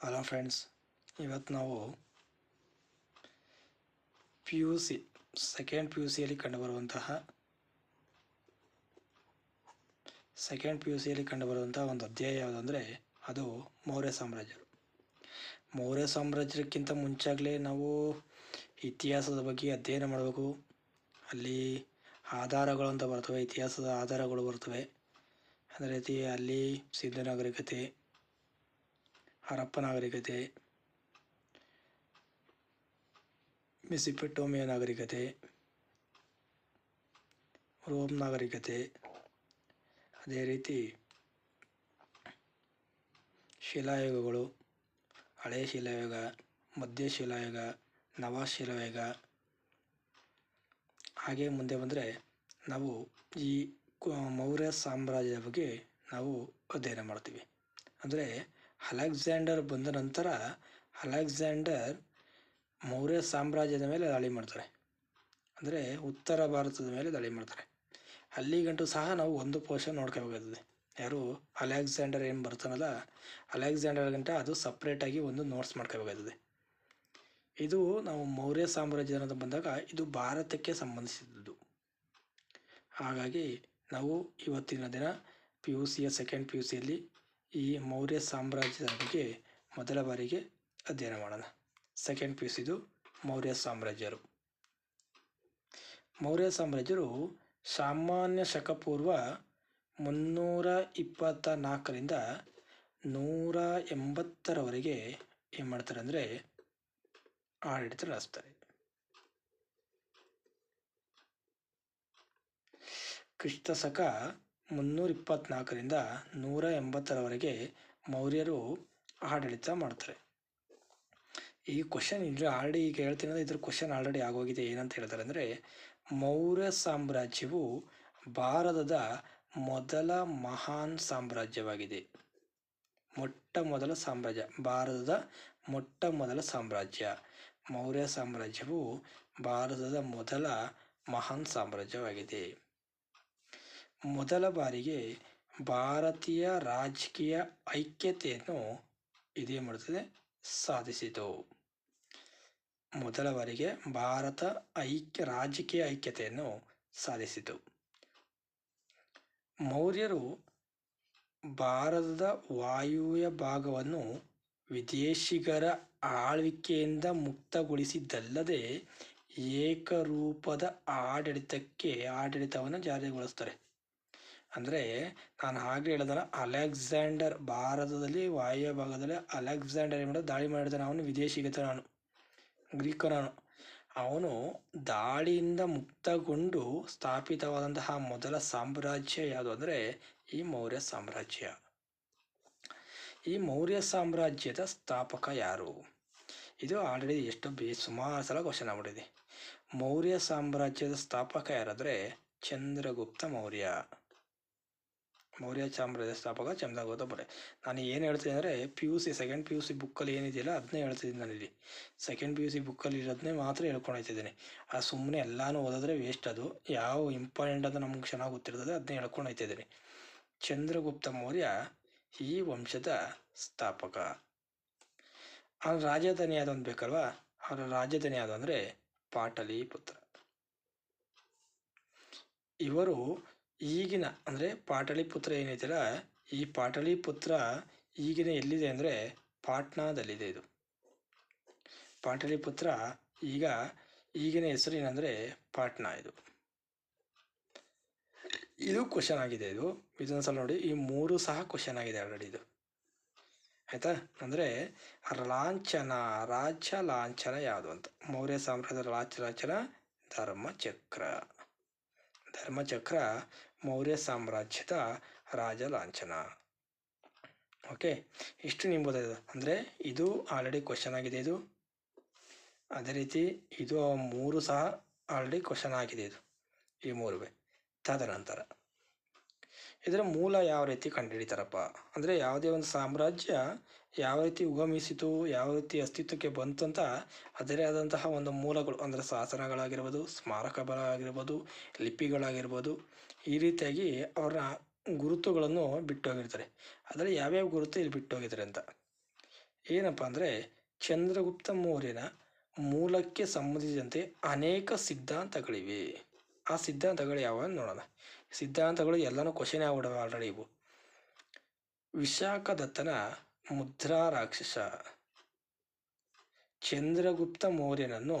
Hello friends, ಇವತ್ತು ನಾವು P U C second P U ಸಿಯಲ್ಲಿ ಕಂಡುಬರುವಂತಹ ಸೆಕೆಂಡ್ ಪಿ ಯು ಸಿಯಲ್ಲಿ ಕಂಡುಬರುವಂತಹ ಒಂದು ಅಧ್ಯಾಯ ಯಾವುದಂದರೆ ಅದು ಮೌರ್ಯ ಸಾಮ್ರಾಜ್ಯ ಮೌರ್ಯ ಸಾಮ್ರಾಜ್ಯಕ್ಕಿಂತ ಮುಂಚಾಗಲೇ ನಾವು ಇತಿಹಾಸದ ಬಗ್ಗೆ ಅಧ್ಯಯನ ಮಾಡಬೇಕು. ಅಲ್ಲಿ ಆಧಾರಗಳು ಅಂತ ಬರ್ತವೆ, ಇತಿಹಾಸದ ಆಧಾರಗಳು ಬರ್ತವೆ. ಅದೇ ರೀತಿ ಅಲ್ಲಿ ಸಿಂಧು ನಾಗರಿಕತೆ ಹರಪ್ಪ ನಾಗರಿಕತೆ ಮೆಸಿಪೆಟೋಮಿಯ ನಾಗರಿಕತೆ, ರೋಮ್ ನಾಗರಿಕತೆ, ಅದೇ ರೀತಿ ಶಿಲಾಯುಗಗಳು ಹಳೆಯ ಶಿಲಾಯುಗ, ಮಧ್ಯ ಶಿಲಾಯುಗ, ನವ ಶಿಲಾಯುಗ. ಹಾಗೆ ಮುಂದೆ ಬಂದರೆ ನಾವು ಈ ಮೌರ್ಯ ಸಾಮ್ರಾಜ್ಯದ ಬಗ್ಗೆ ನಾವು ಅಧ್ಯಯನ ಮಾಡ್ತೀವಿ. ಅಂದರೆ ಅಲೆಕ್ಸಾಂಡರ್ ಬಂದ ನಂತರ ಅಲೆಕ್ಸಾಂಡರ್ ಮೌರ್ಯ ಸಾಮ್ರಾಜ್ಯದ ಮೇಲೆ ದಾಳಿ ಮಾಡ್ತಾರೆ. ಅಂದರೆ ಉತ್ತರ ಭಾರತದ ಮೇಲೆ ದಾಳಿ ಮಾಡ್ತಾರೆ. ಅಲ್ಲಿಗಂಟು ಸಹ ನಾವು ಒಂದು ಪೋಷನ್ ನೋಡ್ಕೋಬೇಕಾಗ್ತದೆ. ಯಾರು? ಅಲೆಕ್ಸಾಂಡರ್ ಏನು ಬರ್ತಾನಲ್ಲ, ಅಲೆಕ್ಸಾಂಡರ್ ಗಂಟ ಅದು ಸಪ್ರೇಟಾಗಿ ಒಂದು ನೋಟ್ಸ್ ಮಾಡ್ಕೋಬೇಕಾಗ್ತದೆ. ಇದು ನಾವು ಮೌರ್ಯ ಸಾಮ್ರಾಜ್ಯ ಅಂತ ಬಂದಾಗ ಇದು ಭಾರತಕ್ಕೆ ಸಂಬಂಧಿಸಿದ್ದು. ಹಾಗಾಗಿ ನಾವು ಇವತ್ತಿನ ದಿನ ಪಿ ಯು ಸಿಯ ಸೆಕೆಂಡ್ ಪಿ ಯು ಸಿಯಲ್ಲಿ ಈ ಮೌರ್ಯ ಸಾಮ್ರಾಜ್ಯದ ಬಗ್ಗೆ ಮೊದಲ ಬಾರಿಗೆ ಅಧ್ಯಯನ ಮಾಡೋಣ. ಸೆಕೆಂಡ್ ಪೀಸ್ ಇದು ಮೌರ್ಯ ಸಾಮ್ರಾಜ್ಯರು. ಮೌರ್ಯ ಸಾಮ್ರಾಜ್ಯರು ಸಾಮಾನ್ಯ ಶಕಪೂರ್ವ ಮುನ್ನೂರ ಇಪ್ಪತ್ತ ನಾಲ್ಕರಿಂದ ನೂರ ಎಂಬತ್ತರವರೆಗೆ ಏನು ಮಾಡ್ತಾರೆ ಅಂದರೆ ಆಡಳಿತ ನಡೆಸ್ತಾರೆ ಕ್ರಿಸ್ತ ಶಕ ಮುನ್ನೂರ ಇಪ್ಪತ್ನಾಲ್ಕರಿಂದ ನೂರ ಎಂಬತ್ತರವರೆಗೆ ಮೌರ್ಯರು ಆಡಳಿತ ಮಾಡ್ತಾರೆ. ಈ ಕ್ವಶನ್ ಇದ್ರೆ ಆಲ್ರೆಡಿ ಈಗ ಹೇಳ್ತೀನಿ ಅಂದರೆ ಇದ್ರ ಕ್ವಶನ್ ಆಲ್ರೆಡಿ ಆಗೋಗಿದೆ. ಏನಂತ ಹೇಳ್ತಾರೆ ಅಂದರೆ, ಮೌರ್ಯ ಸಾಮ್ರಾಜ್ಯವು ಭಾರತದ ಮೊದಲ ಮಹಾನ್ ಸಾಮ್ರಾಜ್ಯವಾಗಿದೆ. ಮೊಟ್ಟ ಮೊದಲ ಸಾಮ್ರಾಜ್ಯ, ಭಾರತದ ಮೊಟ್ಟ ಮೊದಲ ಸಾಮ್ರಾಜ್ಯ. ಮೌರ್ಯ ಸಾಮ್ರಾಜ್ಯವು ಭಾರತದ ಮೊದಲ ಮಹಾನ್ ಸಾಮ್ರಾಜ್ಯವಾಗಿದೆ. ಮೊದಲ ಬಾರಿಗೆ ಭಾರತೀಯ ರಾಜಕೀಯ ಐಕ್ಯತೆಯನ್ನು ಇದೇ ಮಾಡುತ್ತದೆ ಸಾಧಿಸಿತು. ಮೊದಲ ಬಾರಿಗೆ ಭಾರತ ಐಕ್ಯ, ರಾಜಕೀಯ ಐಕ್ಯತೆಯನ್ನು ಸಾಧಿಸಿತು. ಮೌರ್ಯರು ಭಾರತದ ವಾಯುವ್ಯ ಭಾಗವನ್ನು ವಿದೇಶಿಗರ ಆಳ್ವಿಕೆಯಿಂದ ಮುಕ್ತಗೊಳಿಸಿದ್ದಲ್ಲದೆ ಏಕರೂಪದ ಆಡಳಿತಕ್ಕೆ ಆಡಳಿತವನ್ನು ಜಾರಿಗೊಳಿಸ್ತಾರೆ ಅಂದರೆ ನಾನು ಹಾಗೆ ಹೇಳಿದಲ್ಲ, ಅಲೆಕ್ಸಾಂಡರ್ ಭಾರತದಲ್ಲಿ ವಾಯುವ್ಯ ಭಾಗದಲ್ಲಿ ಅಲೆಕ್ಸಾಂಡರ್ ಏನು ದಾಳಿ ಮಾಡಿದಾನೆ ಅವನು ವಿದೇಶಿಗತನವನು ಗ್ರೀಕನವನು ಅವನು ದಾಳಿಯಿಂದ ಮುಕ್ತಗೊಂಡು ಸ್ಥಾಪಿತವಾದಂತಹ ಮೊದಲ ಸಾಮ್ರಾಜ್ಯ ಯಾವುದು ಅಂದರೆ, ಈ ಮೌರ್ಯ ಸಾಮ್ರಾಜ್ಯ. ಈ ಮೌರ್ಯ ಸಾಮ್ರಾಜ್ಯದ ಸ್ಥಾಪಕ ಯಾರು? ಇದು ಆಲ್ರೆಡಿ ಎಷ್ಟು ಬೇ, ಸುಮಾರು ಸಲ ಕ್ವಶನ್ ಆಗ್ಬಿಟ್ಟಿದೆ. ಮೌರ್ಯ ಸಾಮ್ರಾಜ್ಯದ ಸ್ಥಾಪಕ ಯಾರಾದರೆ ಚಂದ್ರಗುಪ್ತ ಮೌರ್ಯ. ಮೌರ್ಯ ಸಾಮ್ರಾಜ್ಯ ಸ್ಥಾಪಕ ಚಂದ್ರಗುಪ್ತ ಪಡೆ ನಾನು ಏನು ಹೇಳ್ತೀನಿ ಅಂದರೆ P U C second P U C ಬುಕ್ಕಲ್ಲಿ ಏನಿದೆಯಲ್ಲ ಅದನ್ನೇ ಹೇಳ್ತಿದ್ದೀನಿ ನಾನಿಲ್ಲಿ. ಸೆಕೆಂಡ್ ಪಿ ಯು ಸಿ ಬುಕ್ಕಲ್ಲಿ ಇರೋದನ್ನೇ ಮಾತ್ರ ಹೇಳ್ಕೊಂಡು ಹೋಗ್ತಿದ್ದೀನಿ ಆ ಸುಮ್ಮನೆ ಎಲ್ಲಾನು ಓದಿದ್ರೆ ವೇಸ್ಟ್ ಅದು. ಯಾವ ಇಂಪಾರ್ಟೆಂಟ್ ಅಂತ ನಮ್ಗೆ ಚೆನ್ನಾಗಿ ಗೊತ್ತಿರ್ತದೆ ಅದನ್ನೇ ಹೇಳ್ಕೊಂಡು ಹೋಗ್ತಿದ್ದೀನಿ ಚಂದ್ರಗುಪ್ತ ಮೌರ್ಯ ಈ ವಂಶದ ಸ್ಥಾಪಕ. ಅವನ ರಾಜಧಾನಿ ಯಾವುದು ಅಂತ ಬೇಕಲ್ವಾ? ಅವರ ರಾಜಧಾನಿ ಯಾವುದು ಅಂದರೆ ಪಾಟಲಿಪುತ್ರ. ಇವರು ಈಗಿನ, ಅಂದರೆ ಪಾಟಲಿಪುತ್ರ ಏನೈತಲ್ಲ ಈ ಪಾಟಲಿಪುತ್ರ ಈಗಿನ ಎಲ್ಲಿದೆ ಅಂದರೆ ಪಾಟ್ನಾದಲ್ಲಿದೆ ಇದು. ಪಾಟಲಿಪುತ್ರ ಈಗ, ಈಗಿನ ಹೆಸರು ಏನಂದರೆ ಪಾಟ್ನಾ ಇದು. ಇದು ಕ್ವಶನ್ ಆಗಿದೆ ಇದು. ಇದೊಂದು ಸಲ ನೋಡಿ, ಈ ಮೂರು ಸಹ ಕ್ವಶನ್ ಆಗಿದೆ ಆಲ್ರೆಡಿ ಇದು. ಆಯಿತಾ? ಅಂದರೆ ಲಾಂಛನ ರಾಜ್ಯ ಲಾಂಛನ ಯಾವುದು ಅಂತ. ಮೌರ್ಯ ಸಾಮ್ರಾಜ್ಯದ ರಾಜ್ಯ ಲಾಂಛನ ಧರ್ಮಚಕ್ರ ಧರ್ಮಚಕ್ರ ಮೌರ್ಯ ಸಾಮ್ರಾಜ್ಯದ ರಾಜ ಲಾಂಛನ. ಓಕೆ, ಇಷ್ಟು ಗೊತ್ತಾಯ್ತದೆ ಅಂದರೆ ಇದು ಆಲ್ರೆಡಿ ಕ್ವಶನ್ ಆಗಿದೆ ಇದು. ಅದೇ ರೀತಿ ಇದು ಮೂರು ಸಹ ಆಲ್ರೆಡಿ ಕ್ವಶನ್ ಆಗಿದೆ ಇದು. ಈ ಮೂರುವೆ. ತದನಂತರ. ಇದರ ಮೂಲ ಯಾವ ರೀತಿ ಕಂಡುಹಿಡಿತಾರಪ್ಪ? ಅಂದರೆ ಯಾವುದೇ ಒಂದು ಸಾಮ್ರಾಜ್ಯ ಯಾವ ರೀತಿ ಉಗಮಿಸಿತು, ಯಾವ ರೀತಿ ಅಸ್ತಿತ್ವಕ್ಕೆ ಬಂತು ಅಂತ ಅದರೇ ಆದಂತಹ ಒಂದು ಮೂಲಗಳು, ಅಂದರೆ ಶಾಸನಗಳಾಗಿರ್ಬೋದು ಸ್ಮಾರಕಗಳಾಗಿರ್ಬೋದು ಲಿಪಿಗಳಾಗಿರ್ಬೋದು, ಈ ರೀತಿಯಾಗಿ ಅವರ ಗುರುತುಗಳನ್ನು ಬಿಟ್ಟು ಹೋಗಿರ್ತಾರೆ ಅದರಲ್ಲಿ ಯಾವ್ಯಾವ ಗುರುತು ಇಲ್ಲಿ ಬಿಟ್ಟು ಹೋಗಿದ್ದಾರೆ ಅಂತ? ಏನಪ್ಪ ಅಂದರೆ ಚಂದ್ರಗುಪ್ತ ಮೌರ್ಯನ ಮೂಲಕ್ಕೆ ಸಂಬಂಧಿಸಿದಂತೆ ಅನೇಕ ಸಿದ್ಧಾಂತಗಳಿವೆ. ಆ ಸಿದ್ಧಾಂತಗಳು ಯಾವ ನೋಡೋಣ. ಸಿದ್ಧಾಂತಗಳು ಎಲ್ಲನೂ ಕ್ವಶನ್ ಆಗ್ಬಿಡವೆ ಆಲ್ರೆಡಿ ಇವು. ವಿಶಾಖದತ್ತನ ಮುದ್ರಾ ರಾಕ್ಷಸ ಚಂದ್ರಗುಪ್ತ ಮೌರ್ಯನನ್ನು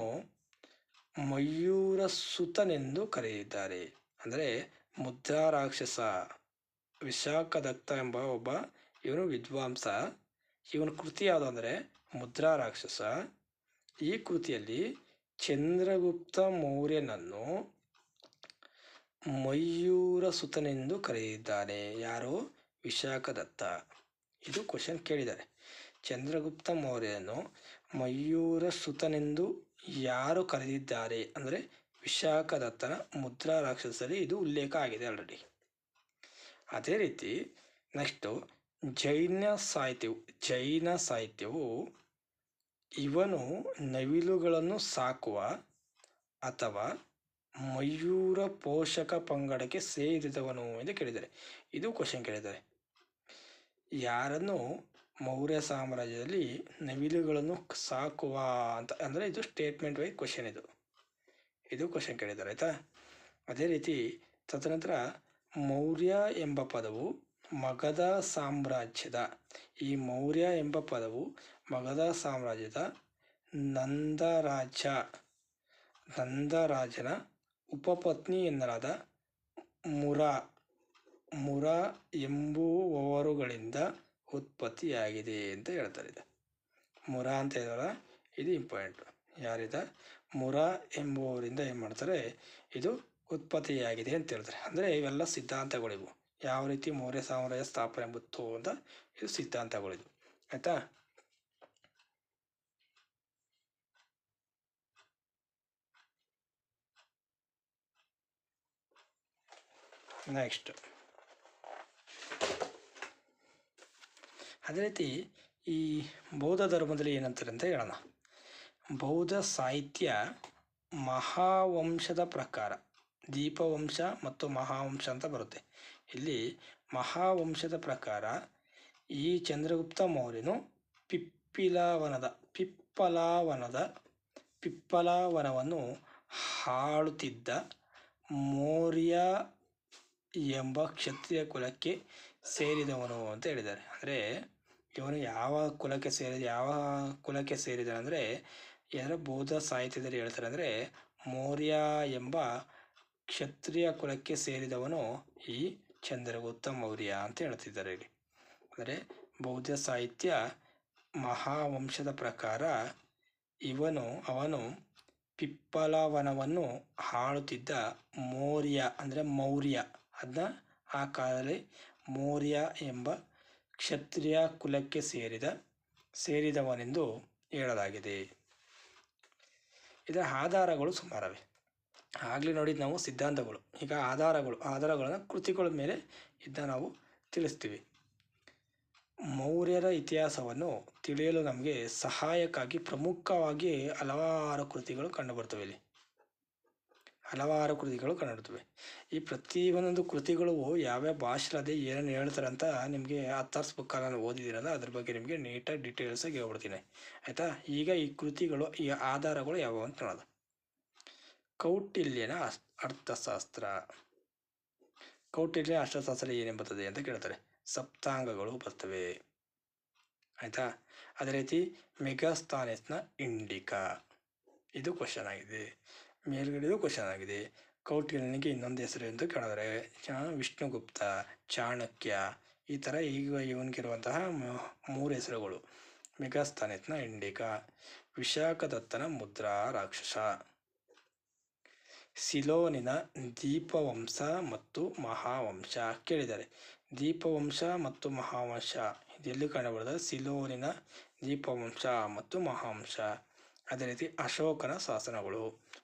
ಮಯೂರ ಸುತನೆಂದು ಕರೆಯಿದ್ದಾರೆ ಅಂದರೆ ಮುದ್ರಾ ರಾಕ್ಷಸ, ವಿಶಾಖದತ್ತ ಎಂಬ ಒಬ್ಬ ಇವನು ವಿದ್ವಾಂಸ. ಇವನ ಕೃತಿ ಯಾವುದು ಅಂದರೆ ಮುದ್ರಾ ರಾಕ್ಷಸ. ಈ ಕೃತಿಯಲ್ಲಿ ಚಂದ್ರಗುಪ್ತ ಮೌರ್ಯನನ್ನು ಮಯೂರ ಸುತನೆಂದು ಕರೆದಿದ್ದಾನೆ. ಯಾರು? ವಿಶಾಖದತ್ತ. ಇದು ಕ್ವಶನ್ ಕೇಳಿದ್ದಾರೆ. ಚಂದ್ರಗುಪ್ತ ಮೌರ್ಯನು ಮಯೂರ ಸುತನೆಂದು ಯಾರು ಕರೆದಿದ್ದಾರೆ? ಅಂದರೆ ವಿಶಾಖದತ್ತನ ಮುದ್ರಾ ರಾಕ್ಷಸರಿ ಇದು ಉಲ್ಲೇಖ ಆಗಿದೆ ಆಲ್ರೆಡಿ ಅದೇ ರೀತಿ ನೆಕ್ಸ್ಟು ಜೈನ ಸಾಹಿತ್ಯವು ಜೈನ ಸಾಹಿತ್ಯವು ಇವನು ನವಿಲುಗಳನ್ನು ಸಾಕುವ ಅಥವಾ ಮಯೂರ ಪೋಷಕ ಪಂಗಡಕ್ಕೆ ಸೇರಿದವನು ಎಂದು ಕೇಳಿದ್ದಾರೆ ಇದು ಕ್ವಶನ್ ಕೇಳಿದ್ದಾರೆ ಯಾರನ್ನು ಮೌರ್ಯ ಸಾಮ್ರಾಜ್ಯದಲ್ಲಿ ನವಿಲುಗಳನ್ನು ಸಾಕುವ ಅಂತ ಅಂದರೆ ಇದು ಸ್ಟೇಟ್ಮೆಂಟ್ ವೈಸ್ ಕ್ವಶನ್ ಇದು. ಇದು ಕ್ವಶನ್ ಕೇಳಿದ್ದಾರೆ ಆಯಿತಾ? ಅದೇ ರೀತಿ ತದನಂತರ ಮೌರ್ಯ ಎಂಬ ಪದವು ಮಗಧ ಸಾಮ್ರಾಜ್ಯದ. ಈ ಮೌರ್ಯ ಎಂಬ ಪದವು ಮಗಧ ಸಾಮ್ರಾಜ್ಯದ ನಂದರಾಜ ನಂದರಾಜನ ಉಪಪತ್ನಿ ಮುರಾ ಮುರಾ ಮುರ ಎಂಬುವವರುಗಳಿಂದ ಉತ್ಪತ್ತಿಯಾಗಿದೆ ಅಂತ ಹೇಳ್ತಾರೆ ಇದು ಮುರಾ ಅಂತ ಹೇಳಿದಾರ ಇದು ಇಂಪಾರ್ಟೆಂಟ್. ಯಾರಿದ? ಮುರಾ ಎಂಬುವವರಿಂದ ಏನು ಮಾಡ್ತಾರೆ, ಇದು ಉತ್ಪತ್ತಿಯಾಗಿದೆ ಅಂತ ಹೇಳ್ತಾರೆ. ಅಂದರೆ ಇವೆಲ್ಲ ಸಿದ್ಧಾಂತಗಳಿವು. ಯಾವ ರೀತಿ ಮೌರ್ಯ ಸಾಮ್ರಾಜ್ಯ ಸ್ಥಾಪನೆ ಎಂಬುತ್ತು ಅಂತ ಇದು ಸಿದ್ಧಾಂತಗಳಿದು ಆಯಿತಾ? ನೆಕ್ಸ್ಟ್. ಅದೇ ರೀತಿ ಈ ಬೌದ್ಧ ಧರ್ಮದಲ್ಲಿ ಏನಂತಾರೆ ಅಂತ ಹೇಳೋಣ. ಬೌದ್ಧ ಸಾಹಿತ್ಯ ಮಹಾವಂಶದ ಪ್ರಕಾರ, ದೀಪವಂಶ ಮತ್ತು ಮಹಾವಂಶ ಅಂತ ಬರುತ್ತೆ. ಇಲ್ಲಿ ಮಹಾವಂಶದ ಪ್ರಕಾರ ಈ ಚಂದ್ರಗುಪ್ತ ಮೌರ್ಯನು ಪಿಪ್ಪಿಲಾವನದ, ಪಿಪ್ಪಲಾವನದ, ಪಿಪ್ಪಲಾವನವನ್ನು ಹಾಳುತ್ತಿದ್ದ ಮೌರ್ಯ ಎಂಬ ಕ್ಷತ್ರಿಯ ಕುಲಕ್ಕೆ ಸೇರಿದವನು ಅಂತ ಹೇಳಿದ್ದಾರೆ. ಅಂದರೆ ಇವನು ಯಾವ ಕುಲಕ್ಕೆ ಸೇರಿದ, ಯಾವ ಕುಲಕ್ಕೆ ಸೇರಿದ ಅಂದರೆ ಯಾರು ಬೌದ್ಧ ಸಾಹಿತ್ಯದಲ್ಲಿ ಹೇಳ್ತಾರೆ ಅಂದರೆ ಮೌರ್ಯ ಎಂಬ ಕ್ಷತ್ರಿಯ ಕುಲಕ್ಕೆ ಸೇರಿದವನು ಈ ಚಂದ್ರಗುಪ್ತ ಮೌರ್ಯ ಅಂತ ಹೇಳ್ತಿದ್ದಾರೆ ಇಲ್ಲಿ. ಅಂದರೆ ಬೌದ್ಧ ಸಾಹಿತ್ಯ ಮಹಾವಂಶದ ಪ್ರಕಾರ ಇವನು, ಅವನು ಪಿಪ್ಪಲವನವನ್ನು ಹಾಳುತ್ತಿದ್ದ ಮೌರ್ಯ ಅಂದರೆ ಮೌರ್ಯ. ಅದನ್ನ ಆ ಕಾಲದಲ್ಲಿ ಮೌರ್ಯ ಎಂಬ ಕ್ಷತ್ರಿಯ ಕುಲಕ್ಕೆ ಸೇರಿದ, ಸೇರಿದವನೆಂದು ಹೇಳಲಾಗಿದೆ. ಇದರ ಆಧಾರಗಳು ಸುಮಾರವೆ. ಆಗಲೇ ನೋಡಿದ್ದು ನಾವು ಸಿದ್ಧಾಂತಗಳು. ಈಗ ಆಧಾರಗಳು, ಆಧಾರಗಳನ್ನು ಕೃತಿಗಳ ಮೇಲೆ ಇದನ್ನ ನಾವು ತಿಳಿಸ್ತೀವಿ. ಮೌರ್ಯರ ಇತಿಹಾಸವನ್ನು ತಿಳಿಯಲು ನಮಗೆ ಸಹಾಯಕ್ಕಾಗಿ ಪ್ರಮುಖವಾಗಿ ಹಲವಾರು ಕೃತಿಗಳು ಕಂಡುಬರ್ತವೆ ಇಲ್ಲಿ. ಹಲವಾರು ಕೃತಿಗಳು ಕಂಡುಬರ್ತವೆ ಈ ಪ್ರತಿ ಒಂದೊಂದು ಕೃತಿಗಳು ಯಾವ್ಯಾವ ಭಾಷೆಲದೆ ಏನೇನು ಹೇಳ್ತಾರೆ ಅಂತ ನಿಮಗೆ ಹತ್ತಾರ್ಸ್ ಬುಕ್ ನಾನು ಓದಿದ್ದೀರಲ್ಲ ಅದ್ರ ಬಗ್ಗೆ ನಿಮಗೆ ನೀಟಾಗಿ ಡೀಟೇಲ್ಸಾಗಿ ಹೇಳ್ಬಿಡ್ತೀನಿ. ಆಯಿತಾ? ಈಗ ಈ ಕೃತಿಗಳು, ಈ ಆಧಾರಗಳು ಯಾವುವು ಅಂತ ನೋಡೋದು. ಕೌಟಿಲ್ಯನ ಅರ್ಥಶಾಸ್ತ್ರ. ಕೌಟಿಲ್ಯ ಅರ್ಥಶಾಸ್ತ್ರ ಬರ್ತದೆ ಅಂತ ಕೇಳ್ತಾರೆ. ಸಪ್ತಾಂಗಗಳು ಬರ್ತವೆ. ಆಯಿತಾ? ಅದೇ ರೀತಿ ಮೆಗಾಸ್ತಾನಿಸ್ನ ಇಂಡಿಕಾ. ಇದು ಕ್ವಶನ್ ಆಗಿದೆ. ಮೇಲ್ಗಡೆದು ಕ್ವಶನ್ ಆಗಿದೆ. ಕೌಟಿಲ್ಯನಿಗೆ ಇನ್ನೊಂದು ಹೆಸರು ಎಂದು ಕೇಳಿದರೆ ವಿಷ್ಣುಗುಪ್ತ, ಚಾಣಕ್ಯ, ಈ ಥರ ಈಗ ಇವನಿಗಿರುವಂತಹ ಮೂರು ಹೆಸರುಗಳು. ಮೆಗಾಸ್ತಾನೆಸ್ನ ಇಂಡಿಕಾ, ವಿಶಾಖದತ್ತನ ಮುದ್ರಾ ರಾಕ್ಷಸ. ಸಿಲೋನಿನ ದೀಪವಂಶ ಮತ್ತು ಮಹಾವಂಶ ಕೇಳಿದ್ದಾರೆ. ದೀಪವಂಶ ಮತ್ತು ಮಹಾವಂಶ, ಇದೆಲ್ಲಿ ಕಂಡುಬರುತ್ತದೆ. ಸಿಲೋನಿನ ದೀಪವಂಶ ಮತ್ತು ಮಹಾವಂಶ. ಅದೇ ರೀತಿ ಅಶೋಕನ ಶಾಸನಗಳು.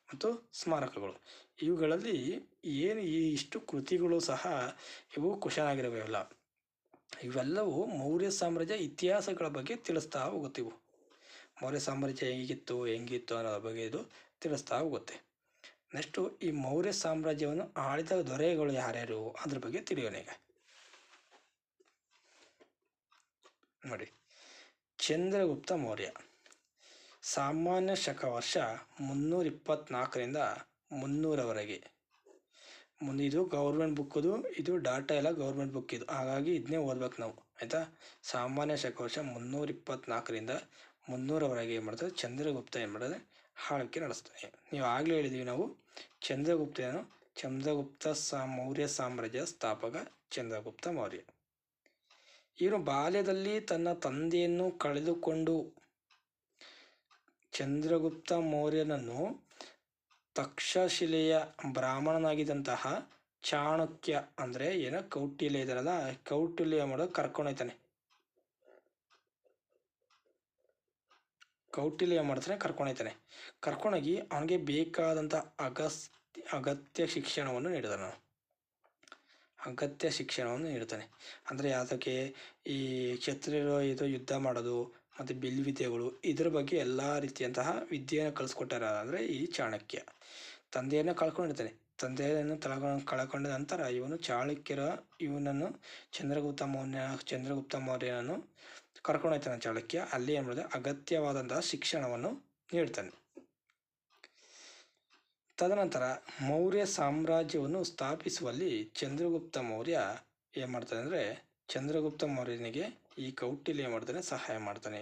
ಮತ್ತು ಸ್ಮಾರಕಗಳು. ಇವುಗಳಲ್ಲಿ ಏನು ಈ ಇಷ್ಟು ಕೃತಿಗಳು ಸಹ ಇವು ಕ್ವಶನ್ ಆಗಿರಬೇಕಲ್ಲ ಇವೆಲ್ಲವೂ ಮೌರ್ಯ ಸಾಮ್ರಾಜ್ಯ ಇತಿಹಾಸಗಳ ಬಗ್ಗೆ ತಿಳಿಸ್ತಾ ಹೋಗುತ್ತಿವು. ಮೌರ್ಯ ಸಾಮ್ರಾಜ್ಯ ಹೇಗಿತ್ತು, ಹೆಂಗಿತ್ತು ಅನ್ನೋದ್ರ ಬಗ್ಗೆ ಇದು ತಿಳಿಸ್ತಾ ಹೋಗುತ್ತೆ. ನೆಕ್ಸ್ಟು ಈ ಮೌರ್ಯ ಸಾಮ್ರಾಜ್ಯವನ್ನು ಆಳಿದ ದೊರೆಗಳು ಯಾರ್ಯಾರು ಅದ್ರ ಬಗ್ಗೆ ತಿಳಿಯೋಣ ಈಗ. ನೋಡಿ. ಚಂದ್ರಗುಪ್ತ ಮೌರ್ಯ. ಸಾಮಾನ್ಯ ಶಕ ವರ್ಷ ಮುನ್ನೂರ ಇಪ್ಪತ್ನಾಲ್ಕರಿಂದ ಮುನ್ನೂರವರೆಗೆ. ಮುಂದೆ ಇದು ಗೌರ್ಮೆಂಟ್ ಬುಕ್ಕದು, ಇದು ಡಾಟಾ ಎಲ್ಲ ಗೌರ್ಮೆಂಟ್ ಬುಕ್ ಇದು ಹಾಗಾಗಿ ಇದನ್ನೇ ಓದ್ಬೇಕು ನಾವು, ಆಯಿತಾ? ಸಾಮಾನ್ಯ ಶಕ ವರ್ಷ ಮುನ್ನೂರ ಇಪ್ಪತ್ನಾಲ್ಕರಿಂದ ಮುನ್ನೂರವರೆಗೆ ಏನು ಮಾಡ್ತದೆ? ಚಂದ್ರಗುಪ್ತ ಏನು ಮಾಡಿದೆ ಆಳ್ವಿಕೆ ನಡೆಸ್ತಾನೆ ನೀವು ಆಗಲೇ ಹೇಳಿದ್ದೀವಿ ನಾವು ಚಂದ್ರಗುಪ್ತ ಏನು ಚಂದ್ರಗುಪ್ತ ಸಾ, ಮೌರ್ಯ ಸಾಮ್ರಾಜ್ಯ ಸ್ಥಾಪಕ ಚಂದ್ರಗುಪ್ತ ಮೌರ್ಯ. ಇವನು ಬಾಲ್ಯದಲ್ಲಿ ತನ್ನ ತಂದೆಯನ್ನು ಕಳೆದುಕೊಂಡು ಚಂದ್ರಗುಪ್ತ ಮೌರ್ಯನನ್ನು ತಕ್ಷಶಿಲೆಯ ಬ್ರಾಹ್ಮಣನಾಗಿದ್ದಂತಹ ಚಾಣಕ್ಯ ಅಂದರೆ ಏನೋ ಕೌಟಿಲ್ಯ ಇದಾರಲ್ಲ ಕೌಟಿಲ್ಯ ಮಾಡೋದು ಕರ್ಕೊಂಡೋಯ್ತಾನೆ ಕೌಟಿಲ್ಯ ಮಾಡ್ತಾನೆ ಕರ್ಕೊಂಡೋಯ್ತಾನೆ ಕರ್ಕೊಂಡೋಗಿ ಅವನಿಗೆ ಬೇಕಾದಂಥ ಅಗಸ್ ಅಗತ್ಯ ಶಿಕ್ಷಣವನ್ನು ನೀಡಿದನು ಅಗತ್ಯ ಶಿಕ್ಷಣವನ್ನು ನೀಡ್ತಾನೆ. ಅಂದರೆ ಯಾವುದಕ್ಕೆ ಈ ಕ್ಷತ್ರಿಯರು ಇದು ಯುದ್ಧ ಮಾಡೋದು ಮತ್ತು ಬಿಲ್ ವಿದ್ಯೆಗಳು. ಇದ್ರ ಬಗ್ಗೆ ಎಲ್ಲ ರೀತಿಯಂತಹ ವಿದ್ಯೆಯನ್ನು ಕಲಿಸ್ಕೊಟ್ಟಾರ ಅಂದರೆ ಈ ಚಾಣಕ್ಯ. ತಂದೆಯನ್ನು ಕಳ್ಕೊಂಡಿರ್ತಾನೆ ತಂದೆಯನ್ನು ತಳಕೊಂಡು ಕಳ್ಕೊಂಡ ನಂತರ ಇವನು ಚಾಳುಕ್ಯರ ಇವನನ್ನು ಚಂದ್ರಗುಪ್ತ ಮೌರ್ಯ, ಚಂದ್ರಗುಪ್ತ ಮೌರ್ಯನನ್ನು ಕರ್ಕೊಂಡು ಹೋಗ್ತಾನೆ ಚಾಳುಕ್ಯ ಅಲ್ಲಿ ಏನು ಮಾಡಿದೆ ಅಗತ್ಯವಾದಂತಹ ಶಿಕ್ಷಣವನ್ನು ನೀಡ್ತಾನೆ. ತದನಂತರ ಮೌರ್ಯ ಸಾಮ್ರಾಜ್ಯವನ್ನು ಸ್ಥಾಪಿಸುವಲ್ಲಿ ಚಂದ್ರಗುಪ್ತ ಮೌರ್ಯ ಏನು ಮಾಡ್ತಾನೆ ಅಂದರೆ, ಚಂದ್ರಗುಪ್ತ ಮೌರ್ಯನಿಗೆ ಈ ಕೌಟಿಲ್ಯ ಮಾಡ್ತಾನೆ ಸಹಾಯ ಮಾಡ್ತಾನೆ.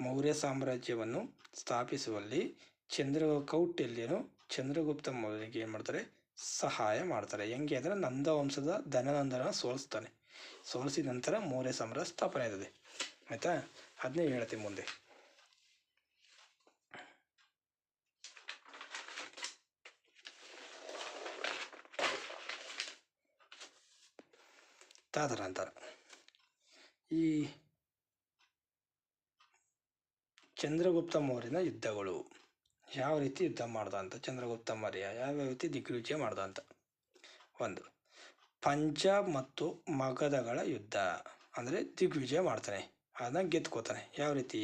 ಮೌರ್ಯ ಸಾಮ್ರಾಜ್ಯವನ್ನು ಸ್ಥಾಪಿಸುವಲ್ಲಿ ಚಂದ್ರ ಕೌಟಿಲ್ಯನು ಚಂದ್ರಗುಪ್ತ ಮೌರ್ಯಗೆ ಏನು ಮಾಡ್ತಾರೆ? ಸಹಾಯ ಮಾಡ್ತಾರೆ. ಹೆಂಗೆ ಅಂದರೆ ನಂದ ವಂಶದ ಧನನಂದನ ಸೋಲಿಸ್ತಾನೆ. ಸೋಲಿಸಿದ ನಂತರ ಮೌರ್ಯ ಸಾಮ್ರಾಜ್ಯ ಸ್ಥಾಪನೆ ಆಯ್ತದೆ. ಆಯಿತಾ? ಅದನ್ನೇ ಹೇಳ್ತೀನಿ ಮುಂದೆ. ತದನಂತರ ಈ ಚಂದ್ರಗುಪ್ತ ಮೌರ್ಯನ ಯುದ್ಧಗಳು. ಯಾವ ರೀತಿ ಯುದ್ಧ ಮಾಡ್ದ ಅಂತ ಚಂದ್ರಗುಪ್ತ ಮೌರ್ಯ, ಯಾವ ರೀತಿ ದಿಗ್ವಿಜಯ ಮಾಡ್ದ ಅಂತ. ಒಂದು, ಪಂಜಾಬ್ ಮತ್ತು ಮಗಧಗಳ ಯುದ್ಧ. ಅಂದರೆ ದಿಗ್ವಿಜಯ ಮಾಡ್ತಾನೆ, ಅದನ್ನ ಗೆದ್ಕೋತಾನೆ. ಯಾವ ರೀತಿ?